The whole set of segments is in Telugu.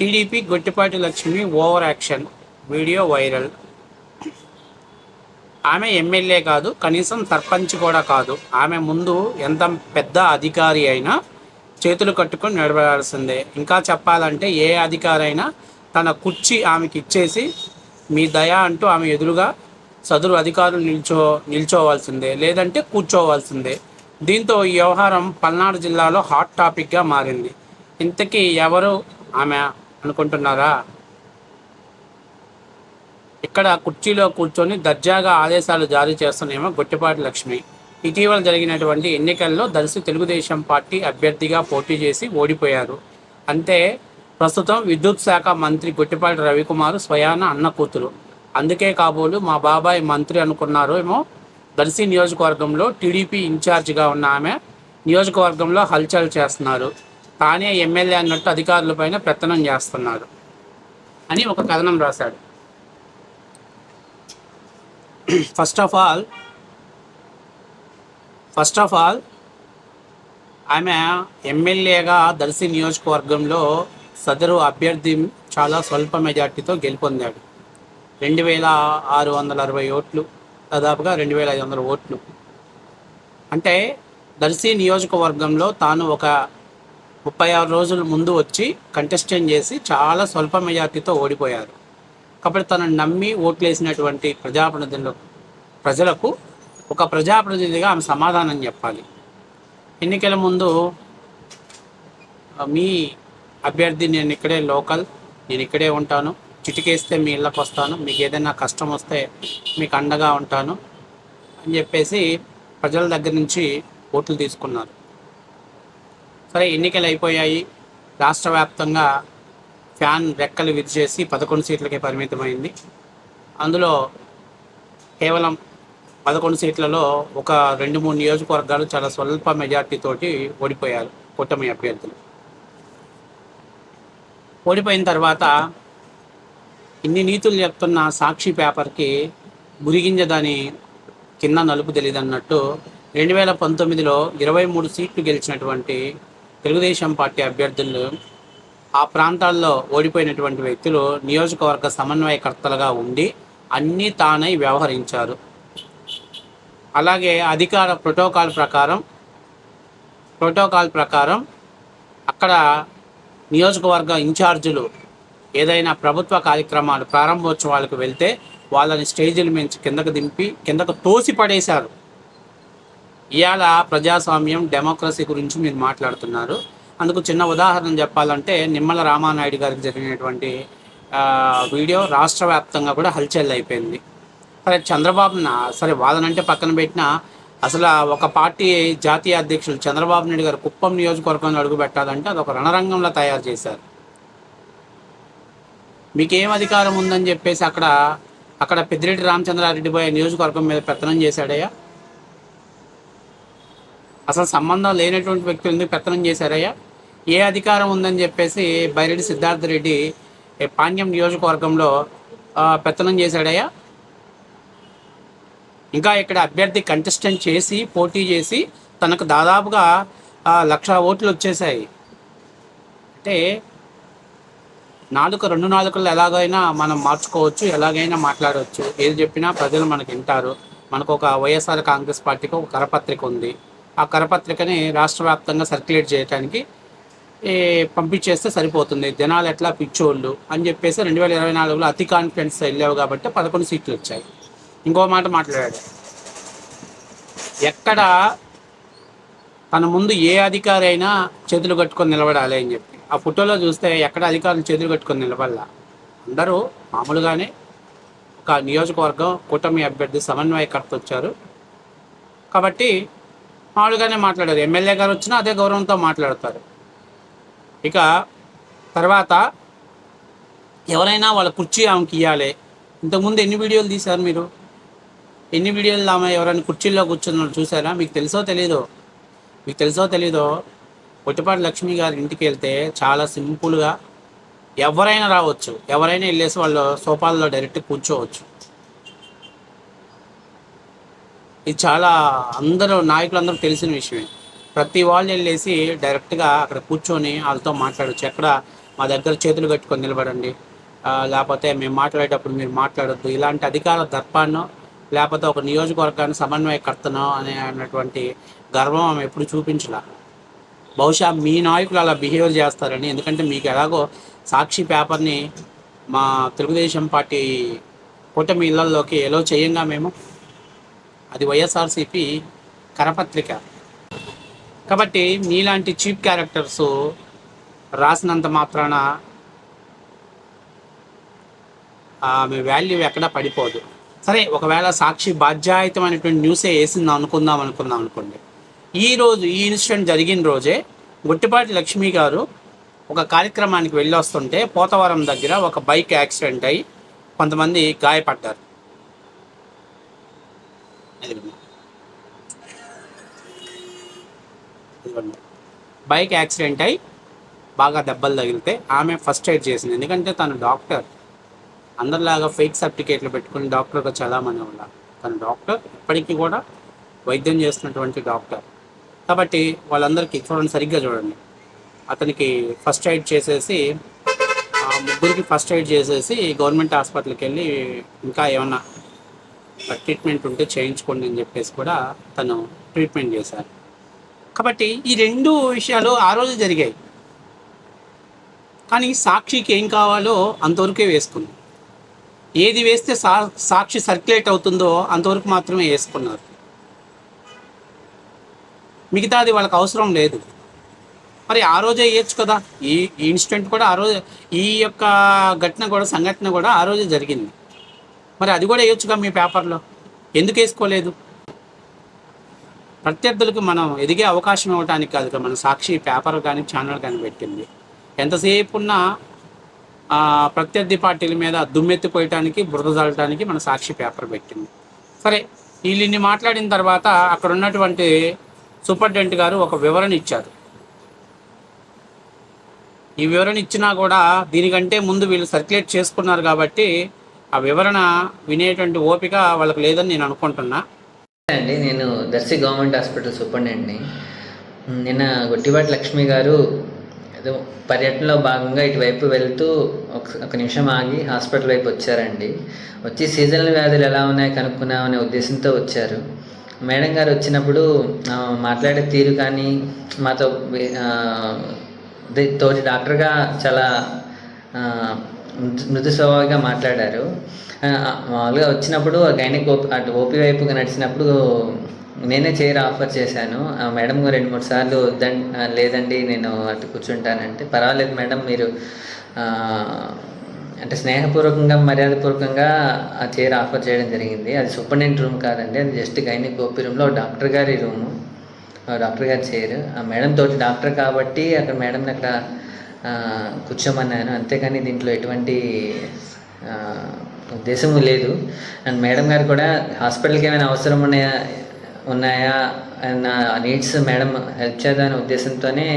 TDP Gottipati Lakshmi over action video viral. ఆమె ఎమ్మెల్యే కాదు కనీసం సర్పంచ్ కూడా కాదు. ఆమె ముందు ఎంత పెద్ద అధికారి అయినా చేతులు కట్టుకొని నిలబడాల్సిందే ఇంకా చెప్పాలంటే ఏ అధికారి అయినా తన కుర్చీ ఆమెకి ఇచ్చేసి మీ దయ అంటూ ఆమె ఎదురుగా సదురు అధికారులు నిల్చో నిల్చోవాల్సిందే. లేదంటే కూర్చోవాల్సిందే. దీంతో ఈ వ్యవహారం పల్నాడు జిల్లాలో హాట్ టాపిక్గా మారింది. ఇంతకీ ఎవరు ఆమె అనుకుంటున్నారా? ఇక్కడ కుర్చీలో కూర్చొని దర్జాగా ఆదేశాలు జారీ చేస్తున్నామో గొట్టిపాటి లక్ష్మి. ఇటీవల జరిగినటువంటి ఎన్నికల్లో దర్శి తెలుగుదేశం పార్టీ అభ్యర్థిగా పోటీ చేసి ఓడిపోయారు. అంతే ప్రస్తుతం విద్యుత్ శాఖ మంత్రి గొట్టిపాటి రవికుమార్ స్వయాన అన్న కూతురు. అందుకే కాబోలు మా బాబాయ్ మంత్రి అనుకున్నారు ఏమో దర్శి నియోజకవర్గంలో టీడీపీ ఇన్ఛార్జిగా ఉన్న ఆమె నియోజకవర్గంలో హల్చల్ చేస్తున్నారు. తానే ఎమ్మెల్యే అన్నట్టు అధికారులపైన పెత్తనం చేస్తున్నారు అని ఒక కథనం రాశాడు. First of all first of all ఆమె ఎమ్మెల్యేగా దర్శి నియోజకవర్గంలో సదరు అభ్యర్థి చాలా స్వల్ప మెజార్టీతో గెలుపొందాడు. రెండు వేల ఆరు వందల అరవై ఓట్లు దాదాపుగా రెండు వేల ఐదు వందల ఓట్లు. అంటే దర్శి నియోజకవర్గంలో తాను ఒక ముప్పై ఆరు రోజుల ముందు వచ్చి కంటెస్టెంట్ చేసి చాలా స్వల్ప మెజార్టీతో ఓడిపోయారు. కాబట్టి తనను నమ్మి ఓట్లేసినటువంటి ప్రజాప్రతినిధులకు ప్రజలకు ఒక ప్రజాప్రతినిధిగా ఆమె సమాధానం చెప్పాలి. ఎన్నికల ముందు మీ అభ్యర్థి నేను ఇక్కడే లోకల్ నేను ఇక్కడే ఉంటాను. చిటికేస్తే మీ ఇళ్ళకి వస్తాను. మీకు ఏదైనా కష్టం వస్తే మీకు అండగా ఉంటాను అని చెప్పేసి ప్రజల దగ్గర నుంచి ఓట్లు తీసుకున్నారు. సరే ఎన్నికలు అయిపోయాయి. రాష్ట్ర వ్యాప్తంగా ఫ్యాన్ రెక్కలు విరిచేసి పదకొండు సీట్లకే పరిమితమైంది. అందులో కేవలం పదకొండు సీట్లలో ఒక రెండు మూడు నియోజకవర్గాలు చాలా స్వల్ప మెజార్టీతోటి ఓడిపోయారు కూటమి అభ్యర్థులు. ఓడిపోయిన తర్వాత ఇన్ని నీతులు చెప్తున్న సాక్షి పేపర్కి గురిగింజ దాని కింద నలుపు తెలియదు అన్నట్టు రెండు వేల పంతొమ్మిదిలో ఇరవై మూడు సీట్లు గెలిచినటువంటి తెలుగుదేశం పార్టీ అభ్యర్థులు ఆ ప్రాంతాల్లో ఓడిపోయినటువంటి వ్యక్తులు నియోజకవర్గ సమన్వయకర్తలుగా ఉండి అన్నీ తానై వ్యవహరించారు. అలాగే అధికార ప్రోటోకాల్ ప్రకారం ప్రోటోకాల్ ప్రకారం అక్కడ నియోజకవర్గ ఇన్ఛార్జీలు ఏదైనా ప్రభుత్వ కార్యక్రమాలు ప్రారంభోత్సవాలకు వెళ్తే వాళ్ళని స్టేజీల మించి కిందకు దింపి కిందకు తోసి పడేశారు ఇవాళ ప్రజాస్వామ్యం డెమోక్రసీ గురించి మీరు మాట్లాడుతున్నారు. అందుకు చిన్న ఉదాహరణ చెప్పాలంటే నిమ్మల రామానాయుడు గారికి జరిగినటువంటి వీడియో రాష్ట్ర వ్యాప్తంగా కూడా హల్చల్ అయిపోయింది. సరే చంద్రబాబున సరే సరే అంటే పక్కన పెట్టిన అసలు ఒక పార్టీ జాతీయ అధ్యక్షులు చంద్రబాబు నాయుడు గారు కుప్పం నియోజకవర్గంలో అడుగు పెట్టాలంటే అది ఒక రణరంగంలో తయారు చేశారు. మీకేం అధికారం ఉందని చెప్పేసి అక్కడ అక్కడ పెద్దిరెడ్డి రామచంద్రారెడ్డి పోయే నియోజకవర్గం మీద పెత్తనం చేశాడయ్యా? అసలు సంబంధం లేనటువంటి వ్యక్తులు ఎందుకు పెత్తనం చేశారయ్యా? ఏ అధికారం ఉందని చెప్పేసి బైరెడ్డి సిద్ధార్థ రెడ్డి పాండ్యం పాణ్యం నియోజకవర్గంలో పెత్తనం చేశాడయ్యా. ఇంకా ఇక్కడ అభ్యర్థి కంటెస్టెంట్ చేసి పోటీ చేసి తనకు దాదాపుగా లక్ష ఓట్లు వచ్చేసాయి అంటే నాలుక రెండు నాలుకలు ఎలాగైనా మనం మార్చుకోవచ్చు ఎలాగైనా మాట్లాడవచ్చు. ఏది చెప్పినా ప్రజలు మనకు వింటారు. మనకు ఒక వైఎస్ఆర్ కాంగ్రెస్ పార్టీకి ఒక కరపత్రిక ఉంది. ఆ కరపత్రికని రాష్ట్ర వ్యాప్తంగా సర్క్యులేట్ చేయడానికి పంపించేస్తే సరిపోతుంది. జనాలు ఎట్లా పిచ్చోళ్ళు అని చెప్పేసి రెండు వేల ఇరవై నాలుగులో అతి కాన్ఫిడెన్స్ వెళ్ళావు కాబట్టి పదకొండు సీట్లు వచ్చాయి. ఇంకో మాట మాట్లాడాడు. ఎక్కడ తన ముందు ఏ అధికారి అయినా చేతులు కట్టుకొని నిలబడాలి అని చెప్పి. ఆ ఫోటోలో చూస్తే ఎక్కడ అధికారులు చేతులు కట్టుకొని నిలబడాల? అందరూ మామూలుగానే ఒక నియోజకవర్గం కూటమి అభ్యర్థి సమన్వయకర్త వచ్చారు. కాబట్టి మామూలుగానే మాట్లాడారు. ఎమ్మెల్యే గారు వచ్చినా అదే గౌరవంతో మాట్లాడతారు. ఇక తర్వాత ఎవరైనా వాళ్ళ కుర్చీ ఆమెకి ఇవ్వాలి ఇంతకుముందు ఎన్ని వీడియోలు తీశారు మీరు? ఎన్ని వీడియోలు ఆమె ఎవరైనా కుర్చీల్లో కూర్చున్న చూసారా మీకు తెలుసో తెలీదో? మీకు తెలుసో తెలీదో? పొట్టిపాటి లక్ష్మి గారి ఇంటికి వెళ్తే చాలా సింపుల్గా ఎవరైనా రావచ్చు. ఎవరైనా వెళ్ళేసి వాళ్ళు సోఫాల్లో డైరెక్ట్ కూర్చోవచ్చు. ఇది చాలా అందరూ నాయకులందరూ తెలిసిన విషయమే. ప్రతి వాళ్ళు వెళ్ళేసి డైరెక్ట్గా అక్కడ కూర్చొని వాళ్ళతో మాట్లాడచ్చు. ఎక్కడ మా దగ్గర చేతులు కట్టుకొని నిలబడండి. లేకపోతే మేము మాట్లాడేటప్పుడు మీరు మాట్లాడొద్దు. ఇలాంటి అధికార దర్పాన్నో లేకపోతే ఒక నియోజకవర్గాన్ని సమన్వయకర్తనో అనే అన్నటువంటి గర్వం ఆమె ఎప్పుడు చూపించలా. బహుశా మీ నాయకులు అలా బిహేవ్ చేస్తారని. ఎందుకంటే మీకు ఎలాగో సాక్షి పేపర్ని మా తెలుగుదేశం పార్టీ కూటమి ఇళ్ళలోకి ఎలో చేయంగా మేము అది వైఎస్ఆర్సిపి కరపత్రిక. కాబట్టి మీలాంటి చీప్ క్యారెక్టర్స్ రాసినంత మాత్రాన ఆమె వాల్యూ ఎక్కడా పడిపోదు. సరే ఒకవేళ సాక్షి బాధ్యాయుతమైనటువంటి న్యూసే వేసింది అనుకుందాం అనుకుందాం అనుకోండి. ఈ రోజు ఈ ఇన్సిడెంట్ జరిగిన రోజే గుట్టిపాటి లక్ష్మి గారు ఒక కార్యక్రమానికి వెళ్ళి వస్తుంటే పోతవరం దగ్గర ఒక బైక్ యాక్సిడెంట్ అయి కొంతమంది గాయపడ్డారు. బైక్ యాక్సిడెంట్ అయి బాగా దెబ్బలు తగిలితే ఆమె ఫస్ట్ ఎయిడ్ చేసింది. ఎందుకంటే తను డాక్టర్ అందరిలాగా ఫేక్ సర్టిఫికేట్లు పెట్టుకుని డాక్టర్గా చాలామంది వాళ్ళ. తను డాక్టర్ ఇప్పటికీ కూడా వైద్యం చేస్తున్నటువంటి డాక్టర్ కాబట్టి వాళ్ళందరికీ చూడండి సరిగ్గా చూడండి. అతనికి ఫస్ట్ ఎయిడ్ చేసేసి ముగ్గురికి ఫస్ట్ ఎయిడ్ చేసేసి గవర్నమెంట్ హాస్పిటల్కి వెళ్ళి ఇంకా ఏమన్నా ట్రీట్మెంట్ ఉంటే చేయించుకోండి అని చెప్పేసి కూడా తను ట్రీట్మెంట్ చేశారు. కాబట్టి ఈ రెండు విషయాలు ఆ రోజు జరిగాయి. కానీ సాక్షికి ఏం కావాలో అంతవరకే వేసుకుంది ఏది వేస్తే సా సాక్షి సర్క్యులేట్ అవుతుందో అంతవరకు మాత్రమే వేసుకున్నారు. మిగతాది వాళ్ళకి అవసరం లేదు. మరి ఆ రోజే వేయచ్చు కదా? ఈ ఇన్సిడెంట్ కూడా ఆ రోజు ఈ యొక్క ఘటన కూడా సంఘటన కూడా ఆ రోజే జరిగింది. మరి అది కూడా వేయొచ్చుగా మీ పేపర్లో? ఎందుకు వేసుకోలేదు? ప్రత్యర్థులకు మనం ఎదిగే అవకాశం ఇవ్వడానికి కాదు మన సాక్షి పేపర్ కానీ ఛానల్ కానీ పెట్టింది. ఎంతసేపు ఉన్న ప్రత్యర్థి పార్టీల మీద దుమ్మెత్తిపోయటానికి బురద చల్లటానికి మన సాక్షి పేపర్ పెట్టింది. సరే వీళ్ళు ఇన్ని మాట్లాడిన తర్వాత అక్కడ ఉన్నటువంటి సూపరింటెండెంట్ గారు ఒక వివరణ ఇచ్చారు. ఈ వివరణ ఇచ్చినా కూడా దీనికంటే ముందు వీళ్ళు సర్క్యులేట్ చేసుకున్నారు కాబట్టి ఆ వివరణ వినేటువంటి ఓపిక వాళ్ళకి లేదని నేను అనుకుంటున్నా. అండి నేను దర్శి గవర్నమెంట్ హాస్పిటల్ సూపరింటెండెంట్ని. నిన్న గొట్టివాటి లక్ష్మి గారు ఏదో పర్యటనలో భాగంగా ఇటువైపు వెళ్తూ ఒక ఒక నిమిషం ఆగి హాస్పిటల్ వైపు వచ్చారండి. వచ్చి సీజనల్ వ్యాధులు ఎలా ఉన్నాయో కనుక్కున్నామనే ఉద్దేశంతో వచ్చారు. మేడం గారు వచ్చినప్పుడు మాట్లాడే తీరు కానీ మాతో తోటి డాక్టర్గా చాలా ఆ, మృదు- స్వభావిగా మాట్లాడారు మామూలుగా వచ్చినప్పుడు గైనిక్ ఓపి అటు ఓపి వైపుగా నడిచినప్పుడు నేనే చైర్ ఆఫర్ చేశాను. ఆ మేడం రెండు మూడు సార్లు లేదండి నేను అటు కూర్చుంటానంటే పర్వాలేదు మేడం మీరు అంటే స్నేహపూర్వకంగా మర్యాదపూర్వకంగా ఆ చైర్ ఆఫర్ చేయడం జరిగింది. అది సూపరింటెండెంట్ రూమ్ కాదండి అది జస్ట్ గైనిక్ ఓపీ రూమ్లో డాక్టర్ గారి రూము. డాక్టర్ గారి చైర్ ఆ మేడం తోటి డాక్టర్ కాబట్టి అక్కడ మేడంని అక్కడ కూర్చోమన్నాను. అంతేకాని దీంట్లో ఎటువంటి ఉద్దేశము లేదు. అండ్ మేడం గారు కూడా హాస్పిటల్కి ఏమైనా అవసరం ఉన్నాయా ఉన్నాయా నా నీడ్స్ మేడం హెల్ప్ చేద్దామనే ఉద్దేశంతోనే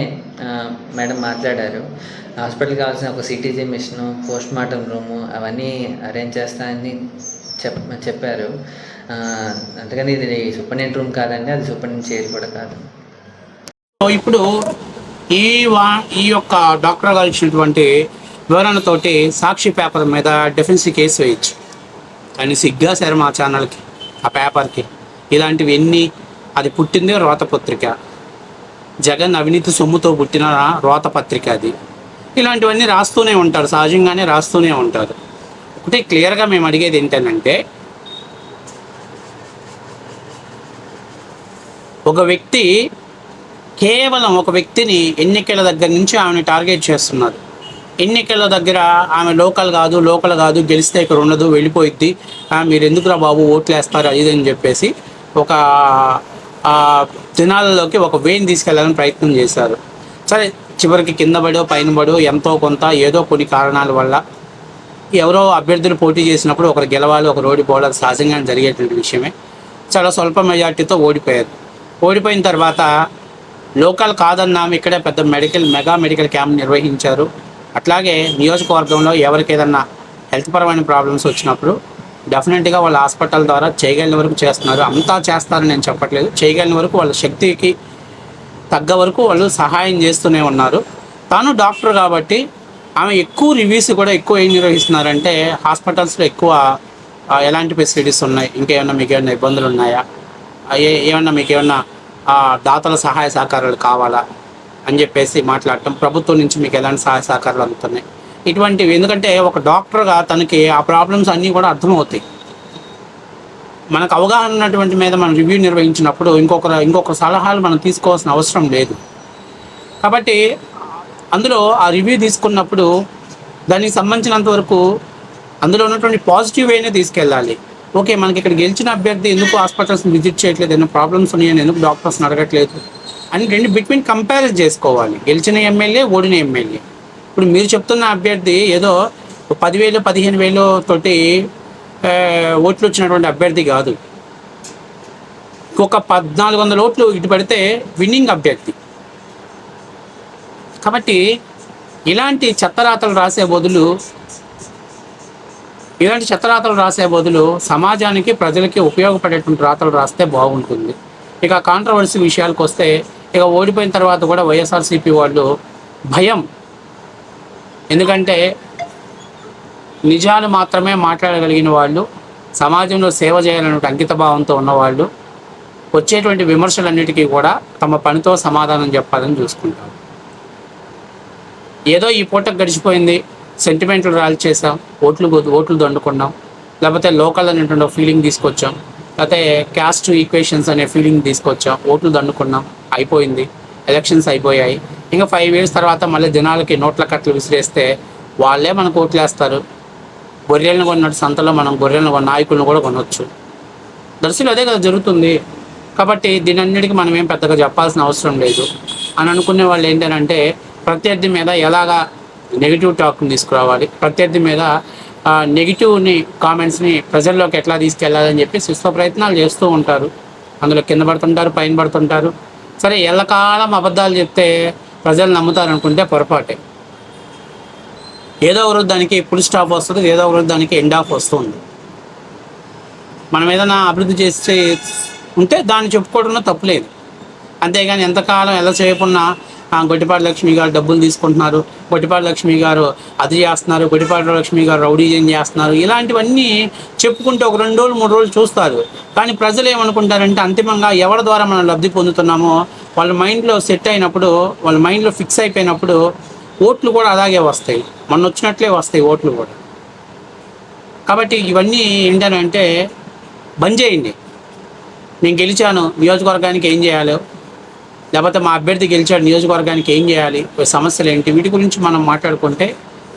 మేడం మాట్లాడారు. హాస్పిటల్కి కావాల్సిన ఒక CTG machine post mortem room అవన్నీ అరేంజ్ చేస్తానని చెప్ చెప్పారు. అందుకని ఇది సూపరింటెండెంట్ రూమ్ కాదండి అది సూపరింటెండెంట్ చైర్ కూడా కాదు. ఇప్పుడు ఈ వా ఈ యొక్క డాక్టర్ గారు ఇచ్చినటువంటి వివరణతోటి సాక్షి పేపర్ మీద డిఫెన్స్ కేసు వేయచ్చు. కానీ సిగ్గా శర్మ మా ఛానల్కి ఆ పేపర్కి. ఇలాంటివి ఎన్ని అది పుట్టిందే రోత పత్రిక జగన్ అవినీతి సొమ్ముతో పుట్టిన రోత పత్రిక అది. ఇలాంటివన్నీ రాస్తూనే ఉంటారు సహజంగానే రాస్తూనే ఉంటారు. ఒకటి క్లియర్గా మేము అడిగేది ఏంటంటే ఒక వ్యక్తి కేవలం ఒక వ్యక్తిని ఎన్నికల దగ్గర నుంచి ఆమెను టార్గెట్ చేస్తున్నారు. ఎన్నికల దగ్గర ఆమె లోకల్ కాదు లోకల్ కాదు గెలిస్తే ఇక్కడ ఉండదు వెళ్ళిపోయిద్ది. మీరు ఎందుకురా బాబు ఓట్లు వేస్తారు అది అని చెప్పేసి ఒక దినాలలోకి జనాలలోకి ఒక వేని తీసుకెళ్ళాలని ప్రయత్నం చేశారు. సరే చివరికి కింద పడో పైన పడో ఎంతో కొంత ఏదో కొన్ని కారణాల వల్ల ఎవరో అభ్యర్థులు పోటీ చేసినప్పుడు ఒకరు గెలవాలి ఒకరు రోడ్డు అది సహజంగా జరిగేటువంటి విషయమే. చాలా స్వల్ప మెజార్టీతో ఓడిపోయారు. ఓడిపోయిన తర్వాత లోకల్ కాదన్నాం ఇక్కడే పెద్ద మెడికల్ మెగా మెడికల్ క్యాంప్ నిర్వహించారు. అట్లాగే నియోజకవర్గంలో ఎవరికి ఏదన్నా హెల్త్ పరమైన ప్రాబ్లమ్స్ వచ్చినప్పుడు డెఫినెట్గా వాళ్ళ హాస్పిటల్ ద్వారా చేయగలిగిన వరకు చేస్తున్నారు. అంతా చేస్తారని నేను చెప్పట్లేదు. చేయగలిగిన వరకు వాళ్ళ శక్తికి తగ్గ వరకు వాళ్ళు సహాయం చేస్తూనే ఉన్నారు. తాను డాక్టర్ కాబట్టి ఆమె ఎక్కువ రివ్యూస్ కూడా ఎక్కువ ఏం నిర్వహిస్తున్నారంటే హాస్పిటల్స్లో ఎక్కువ ఎలాంటి ఫెసిలిటీస్ ఉన్నాయి? ఇంకేమన్నా మీకు ఏమైనా ఇబ్బందులు ఉన్నాయా? ఏ ఏమన్నా మీకు ఏమన్నా దాతల సహాయ సహకారాలు కావాలా అని చెప్పేసి మాట్లాడటం ప్రభుత్వం నుంచి మీకు ఎలాంటి సహాయ సహకారాలు అందుతున్నాయి? ఇటువంటివి ఎందుకంటే ఒక డాక్టర్గా తనకి ఆ ప్రాబ్లమ్స్ అన్నీ కూడా అర్థమవుతాయి. మనకు అవగాహన ఉన్నటువంటి మీద మనం రివ్యూ నిర్వహించినప్పుడు ఇంకొకరు ఇంకొక సలహాలు మనం తీసుకోవాల్సిన అవసరం లేదు. కాబట్టి అందులో ఆ రివ్యూ తీసుకున్నప్పుడు దానికి సంబంధించినంత వరకు అందులో ఉన్నటువంటి పాజిటివ్ వేనే తీసుకెళ్ళాలి. ఓకే మనకి ఇక్కడ గెలిచిన అభ్యర్థి ఎందుకు హాస్పిటల్స్ని విజిట్ చేయట్లేదు? ఏమైనా ప్రాబ్లమ్స్ ఉన్నాయని ఎందుకు డాక్టర్స్ని అడగట్లేదు? అని రెండు బిట్వీన్ కంపారిజన్ చేసుకోవాలి. గెలిచిన ఎమ్మెల్యే ఓడిన ఎమ్మెల్యే. ఇప్పుడు మీరు చెప్తున్న అభ్యర్థి ఏదో పదివేలు పదిహేను వేలు తోటి ఓట్లు వచ్చినటువంటి అభ్యర్థి కాదు. ఒక పద్నాలుగు వందల ఓట్లు ఇటు పడితే విన్నింగ్ అభ్యర్థి. కాబట్టి ఇలాంటి చెత్తరాతలు రాసే బదులు ఇలాంటి చెత్త రాతలు రాసే బదులు సమాజానికి ప్రజలకి ఉపయోగపడేటువంటి రాతలు రాస్తే బాగుంటుంది. ఇక కాంట్రవర్సీ విషయాలకు వస్తే ఇక ఓడిపోయిన తర్వాత కూడా వైఎస్ఆర్సీపీ వాళ్ళు భయం. ఎందుకంటే నిజాలు మాత్రమే మాట్లాడగలిగిన వాళ్ళు సమాజంలో సేవ చేయాలనే అంకిత భావంతో ఉన్నవాళ్ళు వచ్చేటువంటి విమర్శలన్నిటికీ కూడా తమ పనితో సమాధానం చెప్పాలని చూసుకుంటారు. ఏదో ఈ పూట గడిచిపోయింది సెంటిమెంట్లు రాల్ చేసాం ఓట్లు ఓట్లు దండుకున్నాం లేకపోతే లోకల్ అనేటువంటి ఫీలింగ్ తీసుకొచ్చాం లేకపోతే క్యాస్ట్ ఈక్వేషన్స్ అనే ఫీలింగ్ తీసుకొచ్చాం ఓట్లు దండుకున్నాం అయిపోయింది ఎలక్షన్స్ అయిపోయాయి. ఇంకా ఫైవ్ ఇయర్స్ తర్వాత మళ్ళీ జనాలకి నోట్ల కట్టలు విసిరేస్తే వాళ్ళే మనకు ఓట్లేస్తారు గొర్రెలను కొన్నట్టు సంతలో మనం గొర్రెలను కొన్న నాయకులను కూడా కొనవచ్చు దర్శలు అదే కదా జరుగుతుంది. కాబట్టి దీనన్నిటికీ మనం ఏం పెద్దగా చెప్పాల్సిన అవసరం లేదు. అని అనుకునే వాళ్ళు ఏంటంటే ప్రత్యర్థి మీద ఎలాగా నెగిటివ్ టాక్ని తీసుకురావాలి. ప్రత్యర్థి మీద నెగిటివ్ని కామెంట్స్ని ప్రజల్లోకి ఎట్లా తీసుకెళ్ళాలని చెప్పి శిస్వ ప్రయత్నాలు చేస్తూ ఉంటారు. అందులో కింద పడుతుంటారు పైన పడుతుంటారు. సరే ఎల్లకాలం అబద్ధాలు చెప్తే ప్రజలు నమ్ముతారు అనుకుంటే పొరపాటే. ఏదో ఒక రోజు దానికి ఫుల్ స్టాప్ వస్తుంది ఏదో ఒక రోజు దానికి ఎండ్ ఆఫ్ వస్తుంది. మనం ఏదైనా అభివృద్ధి చేస్తే ఉంటే దాన్ని చెప్పుకోవడంలో తప్పులేదు అంతేగాని ఎంతకాలం ఎలా చేయకున్నా గొట్టిపాటి లక్ష్మి గారు డబ్బులు తీసుకుంటున్నారు. గొట్టిపాటి లక్ష్మి గారు అది చేస్తున్నారు. గొట్టిపాటి లక్ష్మి గారు రౌడీజం చేస్తున్నారు. ఇలాంటివన్నీ చెప్పుకుంటే ఒక రెండు రోజులు మూడు రోజులు చూస్తారు. కానీ ప్రజలు ఏమనుకుంటారంటే అంతిమంగా ఎవరి ద్వారా మనం లబ్ధి పొందుతున్నామో వాళ్ళ మైండ్లో సెట్ అయినప్పుడు వాళ్ళ మైండ్లో ఫిక్స్ అయిపోయినప్పుడు ఓట్లు కూడా అలాగే వస్తాయి. మొన్న వచ్చినట్లే వస్తాయి ఓట్లు కూడా. కాబట్టి ఇవన్నీ ఏంటనంటే బంద్ చేయండి. నేను గెలిచాను. నియోజకవర్గానికి ఏం చేయాలో లేకపోతే మా అభ్యర్థి గెలిచాడు నియోజకవర్గానికి ఏం చేయాలి సమస్యలు ఏంటి వీటి గురించి మనం మాట్లాడుకుంటే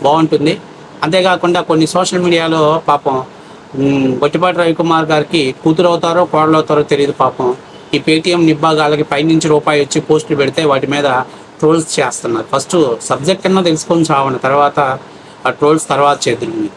బాగుంటుంది. అంతేకాకుండా కొన్ని సోషల్ మీడియాలో పాపం బొట్టిపాటి గొట్టిపాటి రవికుమార్ గారికి కూతురు అవుతారో కోడలు అవుతారో తెలియదు పాపం. ఈ పేటీఎం నిబ్బాగాలకి పైనుంచి రూపాయి వచ్చి పోస్టులు పెడితే వాటి మీద ట్రోల్స్ చేస్తున్నారు. ఫస్ట్ సబ్జెక్ట్ అన్నా తెలుసుకొని చావండి తర్వాత ఆ ట్రోల్స్ తర్వాత చేతులు మీరు